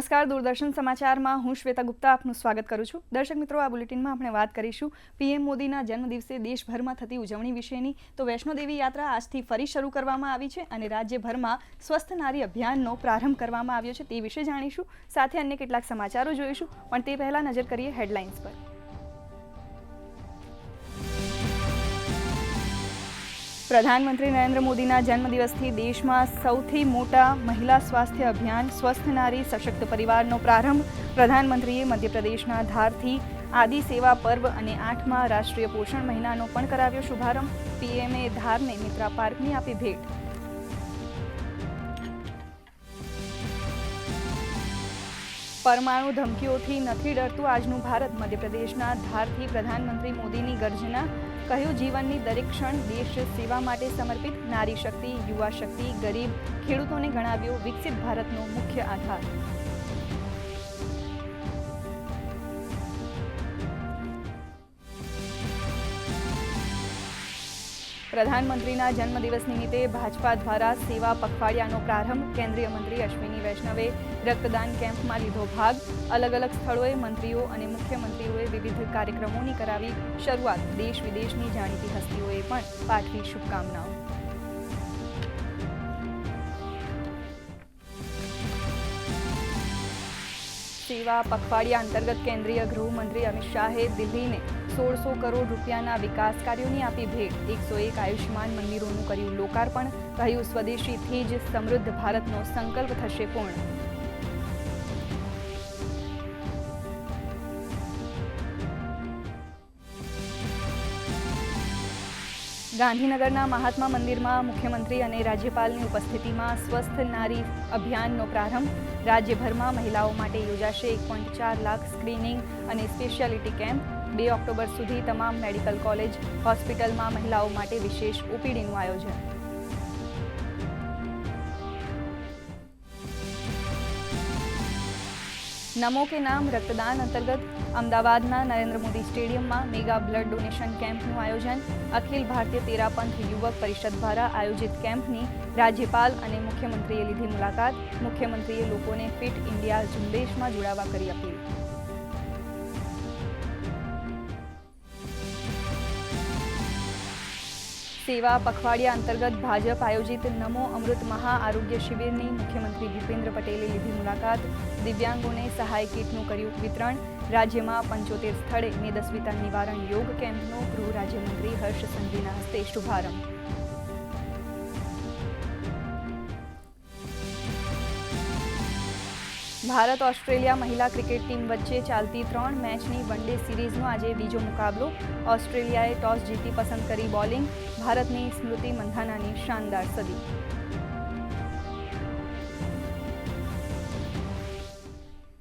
નમસ્કાર, દૂરદર્શન સમાચારમાં હું શ્વેતા ગુપ્તા આપનું સ્વાગત કરું છું. દર્શક મિત્રો, આ બુલેટિનમાં આપણે વાત કરીશું પીએમ મોદીના જન્મદિવસે દેશભરમાં થતી ઉજવણી વિશેની. તો વૈષ્ણોદેવી યાત્રા આજથી ફરી શરૂ કરવામાં આવી છે અને રાજ્યભરમાં સ્વસ્થ નારી અભિયાનનો પ્રારંભ કરવામાં આવ્યો છે તે વિશે જાણીશું. સાથે અન્ય કેટલાક સમાચારો જોઈશું, પણ તે પહેલાં નજર કરીએ હેડલાઇન્સ પર. પ્રધાનમંત્રી નરેન્દ્ર મોદીના જન્મદિવસથી દેશમાં સૌથી મોટા મહિલા સ્વાસ્થ્ય અભિયાન, સ્વસ્થ નારી, સશક્ત પરિવારનો પ્રારંભ પ્રધાનમંત્રીએ મધ્યપ્રદેશના ધારથી આદિ સેવા પર્વ અને આઠમા રાષ્ટ્રીય પોષણ મહિનાનો પણ કરાવ્યો શુભારંભ. પીએમએ ધારને મિત્રા પાર્કની આપી ભેટ. પરમાણુ ધમકીઓથી નથી ડરતું આજનું ભારત. મધ્યપ્રદેશના ધારથી પ્રધાનમંત્રી મોદીની ગર્જના, કહ્યું, જીવનની દરેક ક્ષણ દેશ સેવા માટે સમર્પિત, નારી શક્તિ, યુવા શક્તિ, ગરીબ ખેડૂતોને ગણાવ્યો વિકસિત ભારતનો મુખ્ય આધાર. પ્રધાનમંત્રીના જન્મદિવસ નિમિત્તે ભાજપા દ્વારા સેવા પખવાડિયાનો પ્રારંભ કેન્દ્રીય મંત્રી અશ્વિની વૈષ્ણવે રક્તદાન કેમ્પમાં લીધો ભાગ. અલગ અલગ સ્થળોએ મંત્રીઓ અને મુખ્યમંત્રીઓએ વિવિધ કાર્યક્રમોની કરાવી શરૂઆત. દેશ વિદેશની જાણીતી હસ્તીઓએ પણ પાઠવી શુભકામનાઓ. સેવા પખવાડિયા અંતર્ગત કેન્દ્રીય ગૃહમંત્રી અમિત શાહે દિલ્હીને સોળસો કરોડ રૂપિયાના વિકાસ કાર્યોની આપી ભેટ. એકસો એક આયુષ્યમાન મંદિરોનું કર્યું લોકાર્પણ. કહ્યું સ્વદેશીથી જ સમૃદ્ધ ભારતનો સંકલ્પ થશે પૂર્ણ. ગાંધીનગરના મહાત્મા મંદિરમાં મુખ્યમંત્રી અને રાજ્યપાલની ઉપસ્થિતિમાં સ્વસ્થ નારી અભિયાનનો પ્રારંભ. રાજ્યભરમાં મહિલાઓ માટે યોજાશે એક પોઈન્ટ ચાર લાખ સ્ક્રીનિંગ અને સ્પેશિયાલિટી કેમ્પ. બે ઓક્ટોબર સુધી તમામ મેડિકલ કોલેજ, હોસ્પિટલમાં મહિલાઓ માટે વિશેષ ઓપીડીનું આયોજન. નમો કે નામ રક્તદાન અંતર્ગત અમદાવાદના નરેન્દ્ર મોદી સ્ટેડિયમમાં મેગા બ્લડ ડોનેશન કેમ્પનું આયોજન. અખિલ ભારતીય તેરાપંથ યુવક પરિષદ દ્વારા આયોજિત કેમ્પની રાજ્યપાલ અને મુખ્યમંત્રીએ લીધી મુલાકાત. મુખ્યમંત્રીએ લોકોને ફિટ ઇન્ડિયા ઝુંબેશમાં જોડાવા કરી અપીલ. સેવા પખવાડિયા અંતર્ગત ભાજપ આયોજિત નમો અમૃત મહા આરોગ્ય શિબિરની મુખ્યમંત્રી ભૂપેન્દ્ર પટેલે લીધી મુલાકાત. દિવ્યાંગોને સહાય કીટનું કર્યું વિતરણ. રાજ્યમાં પંચોતેર સ્થળે મેદસ્વીતા નિવારણ યોગ કેમ્પનો ગૃહ રાજ્યમંત્રી હર્ષ સંઘવીના હસ્તે શુભારંભ. ભારત ઓસ્ટ્રેલિયા મહિલા ક્રિકેટ ટીમ વચ્ચે ચાલતી ત્રણ મેચની વન ડે સિરીઝનો આજે બીજો મુકાબલો. ઓસ્ટ્રેલિયાએ ટોસ જીતી પસંદ કરી બોલિંગ, ભારતની સ્મૃતિ મંધાનાની શાનદાર સદી.